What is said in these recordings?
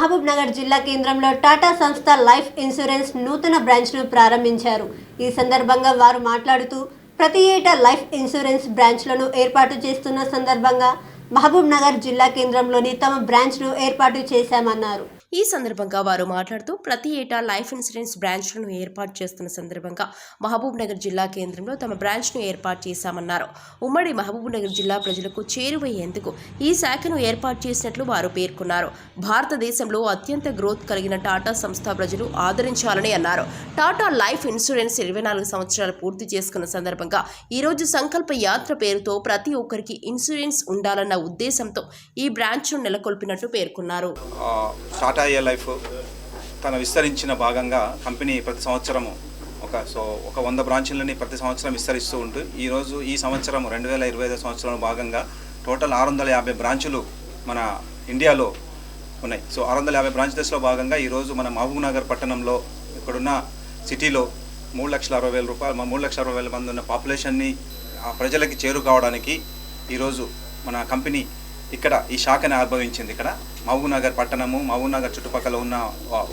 మహబూబ్ నగర్ జిల్లా కేంద్రంలో టాటా సంస్థ లైఫ్ ఇన్సూరెన్స్ నూతన బ్రాంచ్ను ప్రారంభించారు. ఈ సందర్భంగా వారు మాట్లాడుతూ ప్రతి ఏటా లైఫ్ ఇన్సూరెన్స్ బ్రాంచ్లను ఏర్పాటు చేస్తున్న సందర్భంగా మహబూబ్ నగర్ జిల్లా కేంద్రంలోని తమ బ్రాంచ్ను ఏర్పాటు చేశామన్నారు. ఈ సందర్భంగా వారు మాట్లాడుతూ ప్రతి ఏటా లైఫ్ ఇన్సూరెన్స్ బ్రాంచ్లను ఏర్పాటు చేస్తున్న సందర్భంగా మహబూబ్నగర్ జిల్లా కేంద్రంలో తమ బ్రాంచ్ను ఏర్పాటు చేశామన్నారు. ఉమ్మడి మహబూబ్నగర్ జిల్లా ప్రజలకు చేరువయ్యేందుకు ఈ శాఖను ఏర్పాటు చేసినట్లు వారు పేర్కొన్నారు. భారతదేశంలో అత్యంత గ్రోత్ కలిగిన టాటా సంస్థ ప్రజలు ఆదరించాలని అన్నారు. టాటా లైఫ్ ఇన్సూరెన్స్ ఇరవై నాలుగు సంవత్సరాలు పూర్తి చేసుకున్న సందర్భంగా ఈరోజు సంకల్ప యాత్ర పేరుతో ప్రతి ఒక్కరికి ఇన్సూరెన్స్ ఉండాలన్న ఉద్దేశంతో ఈ బ్రాంచ్ను నెలకొల్పినట్టు పేర్కొన్నారు. టాటా ఏ లైఫ్ తన విస్తరించిన భాగంగా కంపెనీ ప్రతి సంవత్సరము ఒక సో ఒక వంద బ్రాంచులని ప్రతి సంవత్సరం విస్తరిస్తూ ఉంటూ ఈరోజు ఈ సంవత్సరం రెండు వేల ఇరవై ఐదు సంవత్సరంలో భాగంగా టోటల్ ఆరు వందల యాభై బ్రాంచులు మన ఇండియాలో ఉన్నాయి. సో ఆరు వందల యాభై బ్రాంచ్ దశలో భాగంగా ఈరోజు మన మహబూబ్ నగర్ పట్టణంలో ఇక్కడున్న సిటీలో మూడు లక్షల అరవై వేల రూపాయలు మూడు లక్షల అరవై వేల మంది ఉన్న పాపులేషన్ని ఆ ప్రజలకి చేరుకోవడానికి ఈరోజు మన కంపెనీ ఇక్కడ ఈ శాఖని ఆవిర్భవించింది ఇక్కడ. మహబూబ్నగర్ పట్టణము మహబూబ్నగర్ చుట్టుపక్కల ఉన్న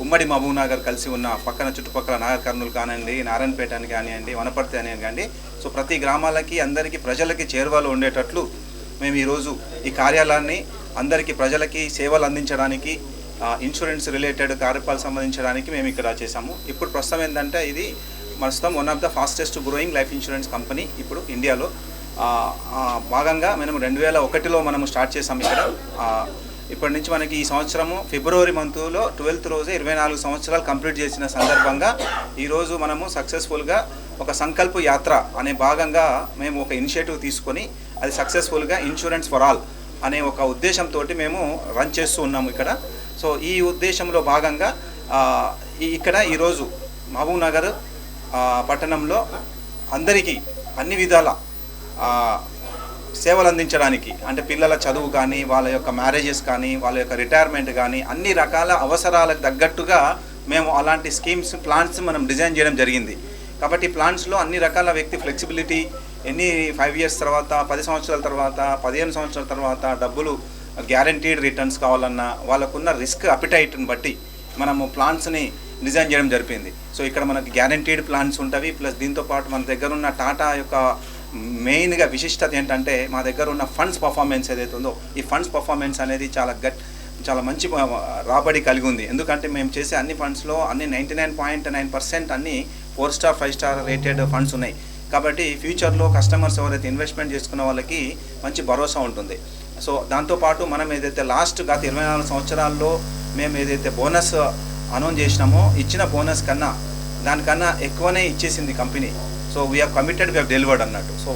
ఉమ్మడి మహబూబ్ నగర్ కలిసి ఉన్న పక్కన చుట్టుపక్కల నాగర్ కర్నూలు కానివ్వండి నారాయణపేట అని కానివ్వండి వనపర్తి అని కానివ్వండి. సో ప్రతి గ్రామాలకి అందరికీ ప్రజలకి చేరువలో ఉండేటట్లు మేము ఈరోజు ఈ కార్యాలయాన్ని అందరికీ ప్రజలకి సేవలు అందించడానికి ఇన్సూరెన్స్ రిలేటెడ్ కార్యక్రమాలు సంబంధించడానికి మేము ఇక్కడ చేసాము ఇప్పుడు ప్రస్తుతం ఏంటంటే ఇది ప్రస్తుతం one of the fastest growing life insurance company ఇప్పుడు ఇండియాలో భాగంగా మనం రెండు వేల ఒకటిలో మనము స్టార్ట్ చేసాము ఇక్కడ. ఇప్పటి నుంచి మనకి ఈ సంవత్సరము ఫిబ్రవరి మంత్లో ట్వెల్త్ రోజు ఇరవై నాలుగు సంవత్సరాలు కంప్లీట్ చేసిన సందర్భంగా ఈరోజు మనము సక్సెస్ఫుల్గా ఒక సంకల్ప యాత్ర అనే భాగంగా మేము ఒక ఇనిషియేటివ్ తీసుకొని అది సక్సెస్ఫుల్గా ఇన్సూరెన్స్ ఫర్ ఆల్ అనే ఒక ఉద్దేశంతో మేము రన్ చేస్తూ ఉన్నాము ఇక్కడ. సో ఈ ఉద్దేశంలో భాగంగా ఈ- ఇక్కడ ఈరోజు మహబూబ్ నగర్ పట్టణంలో అందరికీ అన్ని విధాల సేవలు అందించడానికి అంటే పిల్లల చదువు కానీ వాళ్ళ యొక్క మ్యారేజెస్ కానీ వాళ్ళ యొక్క రిటైర్మెంట్ కానీ అన్ని రకాల అవసరాలకు తగ్గట్టుగా మేము అలాంటి స్కీమ్స్ ప్లాన్స్ మనం డిజైన్ చేయడం జరిగింది. కాబట్టి ప్లాన్స్లో అన్ని రకాల వ్యక్తి ఫ్లెక్సిబిలిటీ ఎన్ని ఫైవ్ ఇయర్స్ తర్వాత పది సంవత్సరాల తర్వాత పదిహేను సంవత్సరాల తర్వాత డబ్బులు గ్యారంటీడ్ రిటర్న్స్ కావాలన్నా వాళ్ళకున్న రిస్క్ అపిటైట్ని బట్టి మనము ప్లాన్స్ని డిజైన్ చేయడం జరిపింది. సో ఇక్కడ మనకి గ్యారంటీడ్ ప్లాన్స్ ఉంటవి ప్లస్ దీంతో పాటు మన దగ్గర ఉన్న టాటా యొక్క మెయిన్గా విశిష్టత ఏంటంటే మా దగ్గర ఉన్న ఫండ్స్ పర్ఫార్మెన్స్ ఏదైతే ఉందో ఈ ఫండ్స్ పర్ఫార్మెన్స్ అనేది చాలా గట్ చాలా మంచి రాబడి కలిగి ఉంది ఎందుకంటే మేము చేసే అన్ని ఫండ్స్లో అన్ని ninety nine point nine percent అన్ని four star five star rated funds ఉన్నాయి. కాబట్టి ఫ్యూచర్లో కస్టమర్స్ ఎవరైతే ఇన్వెస్ట్మెంట్ చేసుకున్న వాళ్ళకి మంచి భరోసా ఉంటుంది. సో దాంతోపాటు మనం ఏదైతే లాస్ట్ గత ఇరవై నాలుగు సంవత్సరాల్లో మేము ఏదైతే బోనస్ అనౌన్స్ చేసినామో ఇచ్చిన బోనస్ కన్నా దానికన్నా ఎక్కువనే ఇచ్చేసింది company. So we are committed we delivered అన్నట్టు. సో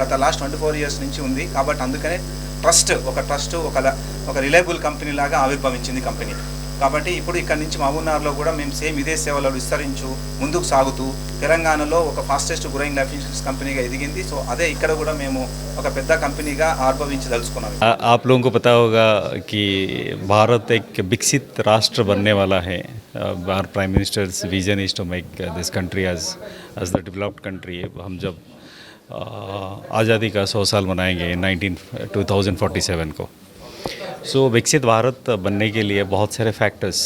గత లాస్ట్ ట్వంటీ ఫోర్ ఇయర్స్ నుంచి ఉంది. కాబట్టి అందుకనే ట్రస్ట్ ఒక ట్రస్ట్ ఒక ఒక రిలయబుల్ కంపెనీ లాగా ఆవిర్భవించింది కంపెనీ. కాబట్టి ఇప్పుడు ఇక్కడ నుంచి మహబూబ్నగర్లో కూడా మేము సేమ్ ఇదే సేవలు విస్తరించు ముందుకు సాగుతూ తెలంగాణలో ఒక ఫాస్టెస్ట్ గ్రోయింగ్ లైఫ్ ఇన్సూరెన్స్ కంపెనీగా ఎదిగింది సో అదే ఇక్కడ కూడా మేము ఒక పెద్ద కంపెనీగా ఆవిర్భవించదలుచుకున్నాం आ- आप लोगों को पता होगा कि भारत एक विकसित राष्ट्र बनने वाला है our prime ministers vision is to make this country as as the developed country हम जब आ, आज़ादी का सौ साल मनाएंगे nineteen two thousand forty seven को सो so, विकसित भारत बनने के लिए बहुत सारे फैक्टर्स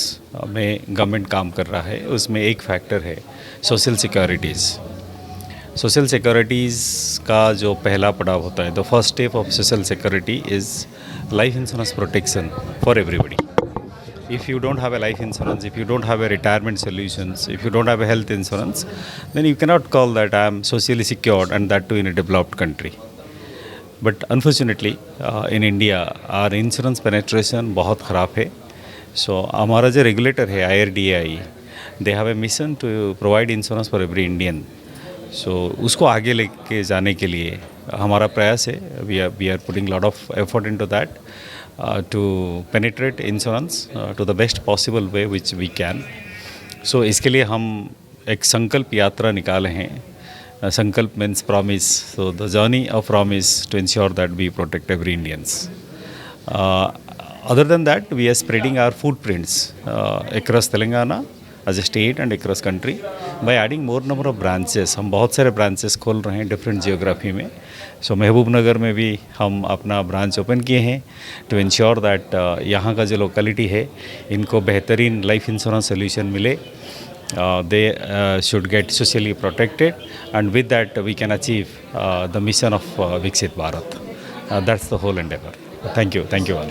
में गवर्नमेंट काम कर रहा है। उसमें एक फैक्टर है सोशल सिक्योरिटीज़ सोशल सिक्योरिटीज़ का जो पहला पड़ाव होता है the first step of social security is life insurance protection for everybody if you don't have a life insurance if you don't have a retirement solution if you don't have a health insurance then you cannot call that I am socially secured and that too in a developed country but unfortunately in India our insurance penetration बहुत ख़राब है। So हमारा जो regulator है I R D A they have a mission to provide insurance for every Indian so उसको आगे लेके जाने के लिए हमारा प्रयास है। We are we are putting lot of effort into that to penetrate insurance to the best possible way which we can so इसके लिए हम एक संकल्प यात्रा निकाले हैं। संकल्प means promise so the journey of promise to ensure that we protect every Indians other than that we are spreading our footprints across Telangana as a state and across country by adding more number of branches हम बहुत सारे branches खोल रहे हैं different geography में। सो महबूब नगर में भी हम अपना ब्रांच ओपन किए हैं टू इंश्योर दैट यहाँ का जो लोकेलिटी है, इनको बेहतरीन लाइफ इंश्योरेंस सोल्यूशन मिले। They uh, should get socially protected and with that we can achieve uh, the mission of uh, Viksit Bharat. Uh, that's the whole endeavor. Thank you. Thank you.